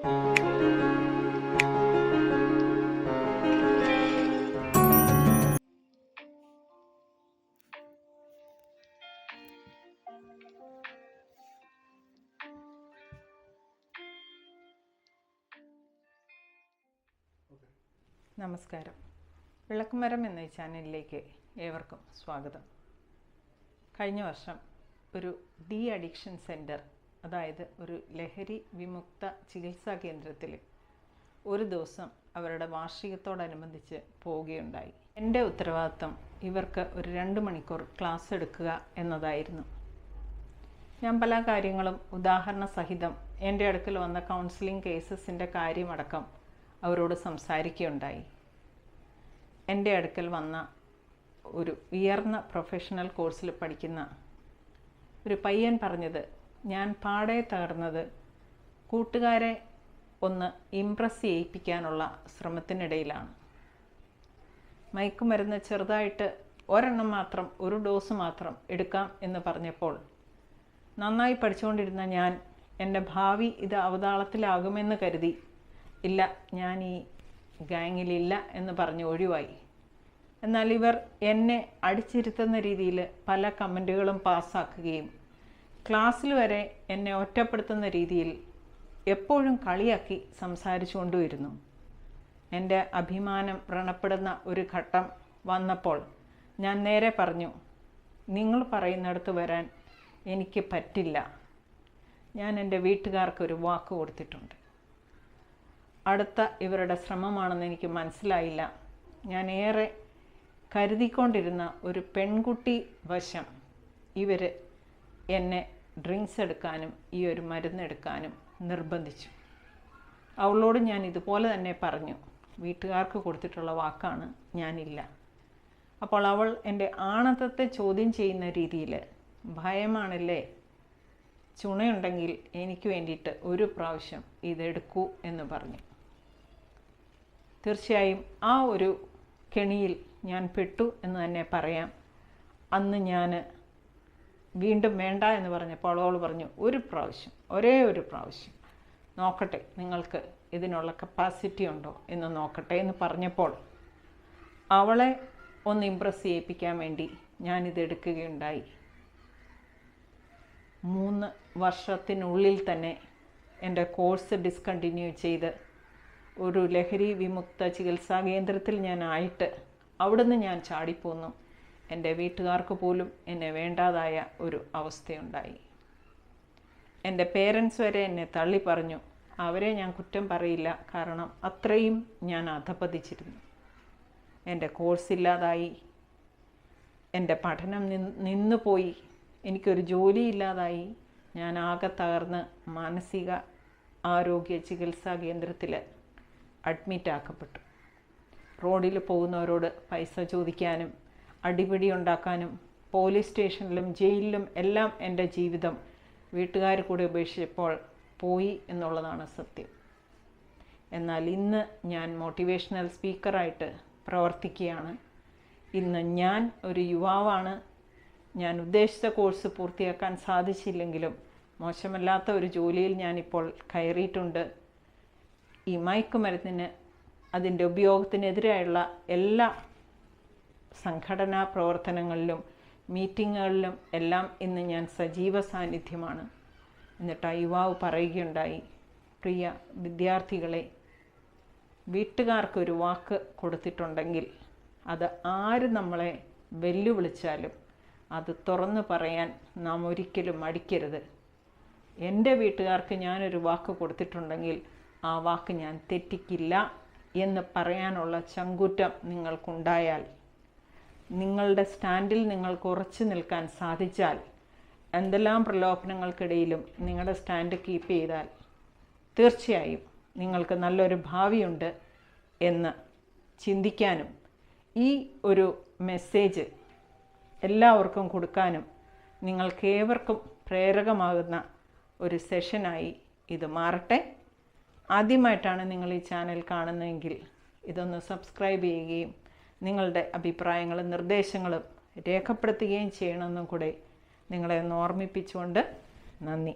നമസ്കാരം. വിളക്കുമരം എന്ന ചാനലിലേക്ക് ഏവർക്കും സ്വാഗതം. കഴിഞ്ഞ വർഷം ഒരു ഡി അഡിക്ഷൻ സെന്റർ അതായത് ഒരു ലഹരി വിമുക്ത ചികിത്സാ കേന്ദ്രത്തിൽ ഒരു ദിവസം അവരുടെ വാർഷികത്തോടനുബന്ധിച്ച് പോവുകയുണ്ടായി. എന്റെ ഉത്തരവാദിത്തം ഇവർക്ക് ഒരു രണ്ട് മണിക്കൂർ ക്ലാസ് എടുക്കുക എന്നതായിരുന്നു. ഞാൻ പല കാര്യങ്ങളും ഉദാഹരണ സഹിതം എന്റെ അടുക്കൽ വന്ന കൗൺസിലിംഗ് കേസസിന്റെ കാര്യമടക്കം അവരോട് സംസാരിക്കുകയുണ്ടായി. എന്റെ അടുക്കൽ വന്ന ഒരു ഉയർന്ന പ്രൊഫഷണൽ കോഴ്സിൽ പഠിക്കുന്ന ഒരു പയ്യൻ പറഞ്ഞത് ഞാൻ പാടെ തകർന്നത്. കൂട്ടുകാരെ ഒന്ന് ഇംപ്രസ് ചെയ്യിപ്പിക്കാനുള്ള ശ്രമത്തിനിടയിലാണ്. മയക്കുമരുന്ന് ചെറുതായിട്ട് ഒരെണ്ണം മാത്രം ഒരു ഡോസ് മാത്രം എടുക്കാം എന്ന് പറഞ്ഞപ്പോൾ നന്നായി പഠിച്ചുകൊണ്ടിരുന്ന ഞാൻ എന്റെ ഭാവി ഇത് അവതാളത്തിലാകുമെന്ന് കരുതി ഇല്ല ഞാൻ ഈ ഗാങ്ങിലില്ല എന്ന് പറഞ്ഞ് ഒഴിവായി. എന്നാൽ ഇവർ എന്നെ അടിച്ചിരുത്തുന്ന രീതിയിൽ പല കമന്റുകളും പാസ്സാക്കുകയും ക്ലാസ്സിൽ വരെ എന്നെ ഒറ്റപ്പെടുത്തുന്ന രീതിയിൽ എപ്പോഴും കളിയാക്കി സംസാരിച്ചു കൊണ്ടുവരുന്നു എന്റെ അഭിമാനം വ്രണപ്പെടുന്ന ഒരു ഘട്ടം വന്നപ്പോൾ ഞാൻ നേരെ പറഞ്ഞു നിങ്ങൾ പറയുന്നിടത്ത് വരാൻ എനിക്ക് പറ്റില്ല. ഞാൻ എന്റെ വീട്ടുകാർക്ക് ഒരു വാക്ക് കൊടുത്തിട്ടുണ്ട്. അടുത്ത ഇവരുടെ ശ്രമമാണെന്ന് എനിക്ക് മനസ്സിലായില്ല. ഞാൻ ഏറെ കരുതിക്കൊണ്ടിരുന്ന ഒരു പെൺകുട്ടി വശം ഇവർ എന്നെ ഡ്രിങ്ക്സ് എടുക്കാനും ഈ ഒരു മരുന്ന് എടുക്കാനും നിർബന്ധിച്ചു. അവളോട് ഞാൻ ഇതുപോലെ തന്നെ പറഞ്ഞു വീട്ടുകാർക്ക് കൊടുത്തിട്ടുള്ള വാക്കാണ് ഞാനില്ല. അപ്പോൾ അവൾ എന്റെ ആണത്തത്തെ ചോദ്യം ചെയ്യുന്ന രീതിയിൽ ഭയമാണല്ലേ? ചുണയുണ്ടെങ്കിൽ എനിക്ക് വേണ്ടിയിട്ട് ഒരു പ്രാവശ്യം ഇതെടുക്കൂ എന്ന് പറഞ്ഞു. തീർച്ചയായും ആ ഒരു കെണിയിൽ ഞാൻ പെട്ടു എന്ന് തന്നെ പറയാം. അന്ന് ഞാൻ വീണ്ടും വേണ്ട എന്ന് പറഞ്ഞപ്പോൾ അവൾ പറഞ്ഞു ഒരു പ്രാവശ്യം ഒരേ ഒരു പ്രാവശ്യം. നോക്കട്ടെ നിങ്ങൾക്ക് ഇതിനുള്ള കപ്പാസിറ്റി ഉണ്ടോ എന്ന് നോക്കട്ടെ എന്ന് പറഞ്ഞപ്പോൾ അവളെ ഒന്ന് ഇമ്പ്രസ് ചെയ്യിപ്പിക്കാൻ വേണ്ടി ഞാനിത് എടുക്കുകയുണ്ടായി. മൂന്ന് വർഷത്തിനുള്ളിൽ തന്നെ എന്റെ കോഴ്സ് ഡിസ്കണ്ടിന്യൂ ചെയ്ത് ഒരു ലഹരി വിമുക്ത ചികിത്സാ കേന്ദ്രത്തിൽ ഞാനായിട്ട് അവിടുന്ന് ഞാൻ ചാടിപ്പോന്നു. എന്റെ വീട്ടുകാർക്ക് പോലും എന്നെ വേണ്ടാതായ ഒരു അവസ്ഥയുണ്ടായി. എന്റെ പേരൻസ് വരെ എന്നെ തള്ളി പറഞ്ഞു അവരെ ഞാൻ കുറ്റം പറയില്ല കാരണം അത്രയും ഞാൻ അധപ്പതിച്ചിരുന്നു എന്റെ കോഴ്സ് ഇല്ലാതായി. എന്റെ പഠനം നിന്നു പോയി എനിക്കൊരു ജോലി ഇല്ലാതായി. ഞാൻ ആകെ തകർന്ന് മാനസിക ആരോഗ്യ ചികിത്സാ കേന്ദ്രത്തിൽ അഡ്മിറ്റ് ആക്കപ്പെട്ടു. റോഡിൽ പോകുന്നവരോട് പൈസ ചോദിക്കാനും അടിപിടി ഉണ്ടാക്കാനും പോലീസ് സ്റ്റേഷനിലും ജയിലിലും എല്ലാം എന്റെ ജീവിതം വീട്ടുകാർ കൂടെ ഉപേക്ഷിച്ചപ്പോൾ പോയി എന്നുള്ളതാണ് സത്യം. എന്നാൽ ഇന്ന് ഞാൻ മോട്ടിവേഷണൽ സ്പീക്കറായിട്ട് പ്രവർത്തിക്കുകയാണ്. ഇന്ന് ഞാൻ ഒരു യുവാവാണ്. ഞാൻ ഉദ്ദേശിച്ച കോഴ്സ് പൂർത്തിയാക്കാൻ സാധിച്ചില്ലെങ്കിലും മോശമല്ലാത്ത ഒരു ജോലിയിൽ ഞാനിപ്പോൾ കയറിയിട്ടുണ്ട്. ഈ മയക്കുമരുന്നിന് അതിന്റെ ഉപയോഗത്തിനെതിരായുള്ള എല്ലാ സംഘടനാ പ്രവർത്തനങ്ങളിലും മീറ്റിങ്ങുകളിലും എല്ലാം ഇന്ന് ഞാൻ സജീവ സാന്നിധ്യമാണ്. എന്നിട്ട് ആ യുവാവ് പറയുകയുണ്ടായി പ്രിയ വിദ്യാർത്ഥികളെ വീട്ടുകാർക്കൊരു വാക്ക് കൊടുത്തിട്ടുണ്ടെങ്കിൽ അത് ആര് നമ്മളെ വെല്ലുവിളിച്ചാലും അത് തുറന്നു പറയാൻ നാം ഒരിക്കലും മടിക്കരുത്. എന്റെ വീട്ടുകാർക്ക് ഞാനൊരു വാക്ക് കൊടുത്തിട്ടുണ്ടെങ്കിൽ ആ വാക്ക് ഞാൻ തെറ്റിക്കില്ല എന്ന് പറയാനുള്ള ചങ്കൂറ്റം നിങ്ങൾക്കുണ്ടായാൽ നിങ്ങളുടെ സ്റ്റാൻഡിൽ നിങ്ങൾക്ക് ഉറച്ചു നിൽക്കാൻ സാധിച്ചാൽ എന്തെല്ലാം പ്രലോഭനങ്ങൾക്കിടയിലും നിങ്ങളുടെ സ്റ്റാൻഡ് കീപ്പ് ചെയ്താൽ തീർച്ചയായും നിങ്ങൾക്ക് നല്ലൊരു ഭാവിയുണ്ട് എന്ന് ചിന്തിക്കാനും ഈ ഒരു മെസ്സേജ് എല്ലാവർക്കും കൊടുക്കാനും നിങ്ങൾക്കേവർക്കും പ്രേരകമാകുന്ന ഒരു സെഷനായി ഇത് മാറട്ടെ. ആദ്യമായിട്ടാണ് നിങ്ങൾ ഈ ചാനൽ കാണുന്നതെങ്കിൽ ഇതൊന്ന് സബ്സ്ക്രൈബ് ചെയ്യുകയും നിങ്ങളുടെ അഭിപ്രായങ്ങളും നിർദ്ദേശങ്ങളും രേഖപ്പെടുത്തുകയും ചെയ്യണമെന്നും കൂടെ നിങ്ങളെ ഒന്ന് ഓർമ്മിപ്പിച്ചുകൊണ്ട് നന്ദി.